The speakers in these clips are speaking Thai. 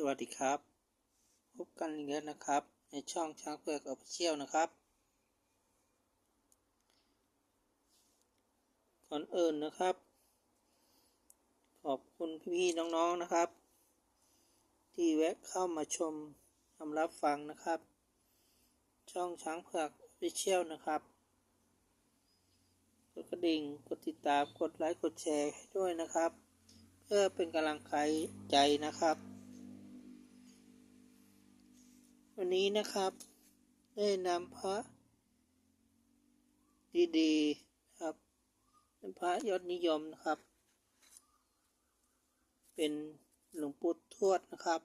สวัสดีครับ พบกันอีกแล้วนะครับ ในช่องช้างเผือกออฟฟิเชียลนะครับ ก่อนอื่นนะครับ ขอบคุณพี่ๆน้องๆนะครับ ที่แวะเข้ามาชมทำรับฟังนะครับ ช่องช้างเผือกออฟฟิเชียลนะครับกดกระดิ่งกดติดตามกดไลค์กดแชร์ให้ด้วยนะครับ เพื่อเป็นกำลังใจนะครับ วันนี้นะครับ ได้นำพระดีๆครับเป็นพระยอดนิยมนะครับ เป็นหลวงปู่ทวดนะครับ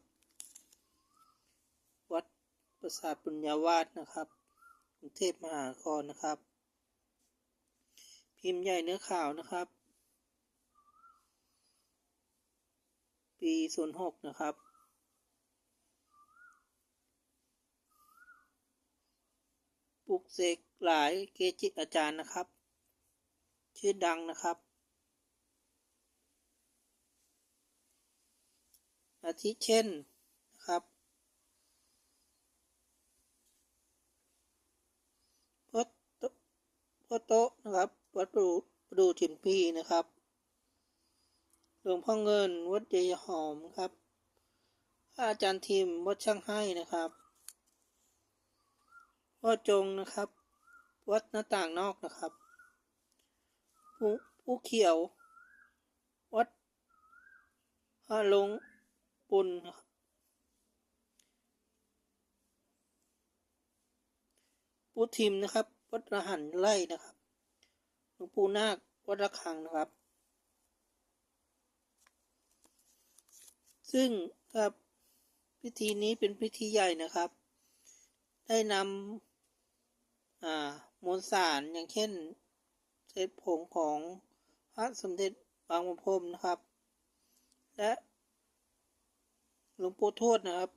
วัดประสาทปุญญาวาสนะครับกรุงเทพมหานครนะครับ พิมพ์ใหญ่เนื้อขาวนะครับ ปี06นะครับ ลุกเสกหลายเกจิอาจารย์นะครับ ชื่อดังนะครับ อาทิเช่นนะครับพ่อตพ่อโตะนะครับ วัดประดูประดูถินพีนะครับ หลวงพ่อเงินวัดเยยหอมครับ อาจารย์ทิมวัดช่างให้นะครับ พ่อจงนะครับ วัดหน้าต่างนอกนะครับผู้ผู้เขียว วัดพระลงปุนนะครับผู้ทิมนะครับ วัดระหันไล่นะครับหลวงปู่นาควัดระฆังนะครับ ซึ่งครับพิธีนี้เป็นพิธีใหญ่นะครับ ได้นำ มวลสารอย่างเช่นเศษผงของพระสมเด็จบางประพรมนะครับ และหลวงปู่ทวดนะครับ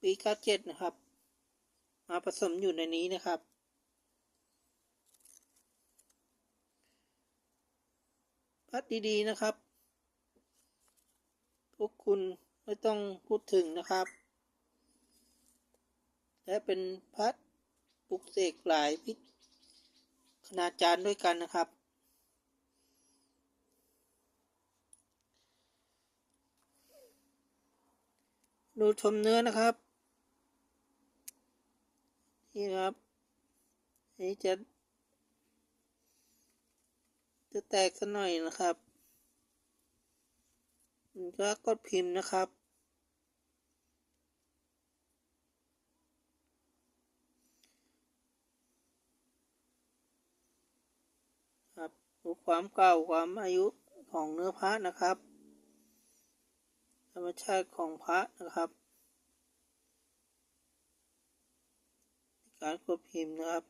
ปีเก้าเจ็ดนะครับ มาผสมอยู่ในนี้นะครับ พัดดีๆนะครับ พวกคุณไม่ต้องพูดถึงนะครับ และเป็นพัด ปลุกเสกหลายพิคณาจารย์ด้วยกันนะครับ ดูชมเนื้อนะครับ นี่ครับนี่จะ จะแตกสักหน่อยนะครับมันก็กดพิมพ์นะครับ ครับ ดูความเก่าความอายุของเนื้อพระนะครับ ธรรมชาติของพระนะครับ การกดพิมพ์นะครับ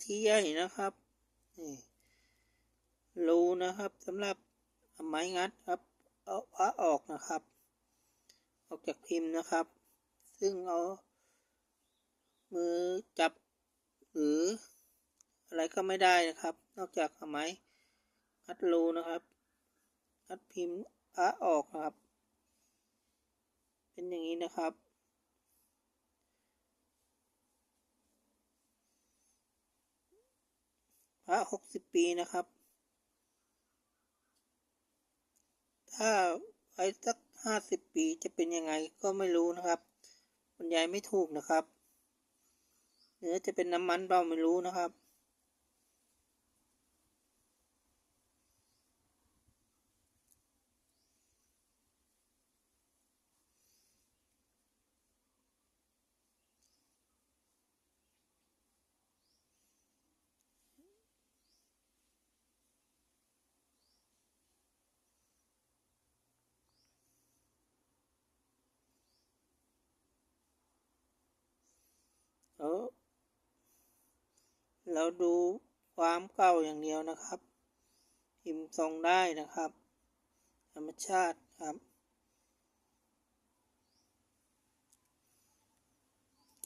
วิธีใหญ่นะครับนี่รูนะครับสำหรับไม้งัดครับเอาพระออกนะครับ ออกจากพิมพ์นะครับ ซึ่งเอามือจับหรืออะไรก็ไม่ได้นะครับ นอกจากเอาไม้งัดรูนะครับงัดพิมพ์พระออกนะครับ เป็นอย่างนี้นะครับ ระหกสิบปีนะครับ ถ้าไปสักห้าสิบปีจะเป็นยังไงก็ไม่รู้นะครับบรรยายไม่ถูกนะครับเนื้อจะเป็นน้ำมันเปล่าไม่รู้นะครับ เราเราดูความเก่าอย่างเดียวนะครับ พิมพ์ทรงได้นะครับ ธรรมชาติครับ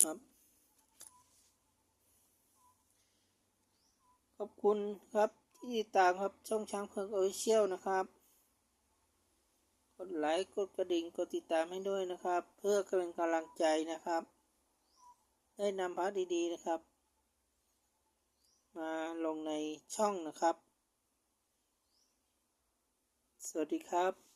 ครับขอบคุณครับที่ติดตามครับช่องช้างเพิงออฟฟิเชียลนะครับ กดไลค์กดกระดิ่งกดติดตามให้ด้วยนะครับ เพื่อเป็นกำลังใจนะครับ ได้นำพระดีๆนะครับ มาลงในช่องนะครับ สวัสดีครับ